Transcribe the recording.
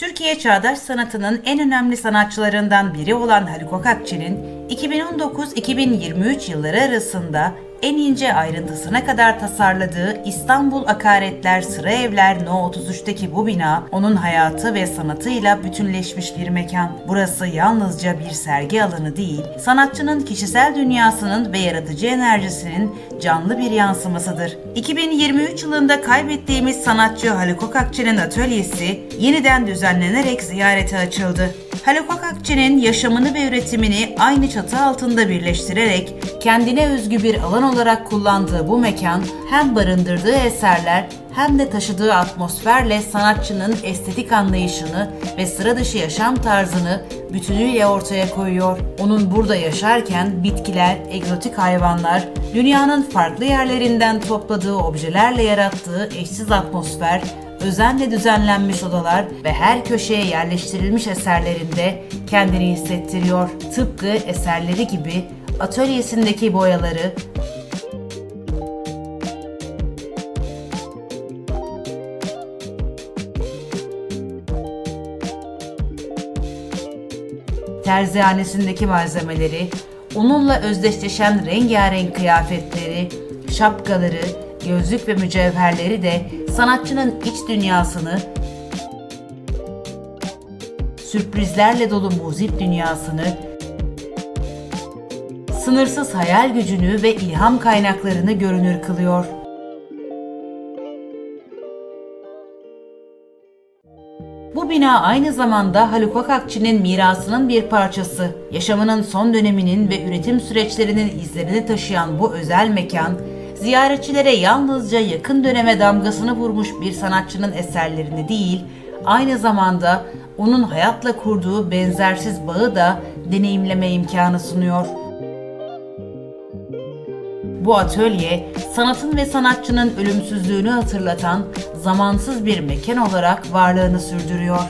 Türkiye çağdaş sanatının en önemli sanatçılarından biri olan Haluk Akçı'nın 2019-2023 yılları arasında en ince ayrıntısına kadar tasarladığı İstanbul Akaretler Sıra Evler No 33'teki bu bina onun hayatı ve sanatıyla bütünleşmiş bir mekan. Burası yalnızca bir sergi alanı değil, sanatçının kişisel dünyasının ve yaratıcı enerjisinin canlı bir yansımasıdır. 2023 yılında kaybettiğimiz sanatçı Haluk Akçı'nın atölyesi yeniden düzenlenerek ziyarete açıldı. Haluk Akakçı'nın yaşamını ve üretimini aynı çatı altında birleştirerek kendine özgü bir alan olarak kullandığı bu mekan hem barındırdığı eserler hem de taşıdığı atmosferle sanatçının estetik anlayışını ve sıra dışı yaşam tarzını bütünüyle ortaya koyuyor. Onun burada yaşarken bitkiler, egzotik hayvanlar, dünyanın farklı yerlerinden topladığı objelerle yarattığı eşsiz atmosfer özenle düzenlenmiş odalar ve her köşeye yerleştirilmiş eserlerinde kendini hissettiriyor. Tıpkı eserleri gibi atölyesindeki boyaları, terzihanesindeki malzemeleri, onunla özdeşleşen rengarenk kıyafetleri, şapkaları, gözlük ve mücevherleri de sanatçının iç dünyasını, sürprizlerle dolu muzip dünyasını, sınırsız hayal gücünü ve ilham kaynaklarını görünür kılıyor. Bu bina aynı zamanda Haluk Akakçı'nın mirasının bir parçası. Yaşamının son döneminin ve üretim süreçlerinin izlerini taşıyan bu özel mekan, ziyaretçilere yalnızca yakın döneme damgasını vurmuş bir sanatçının eserlerini değil, aynı zamanda onun hayatla kurduğu benzersiz bağı da deneyimleme imkanı sunuyor. Bu atölye, sanatın ve sanatçının ölümsüzlüğünü hatırlatan zamansız bir mekan olarak varlığını sürdürüyor.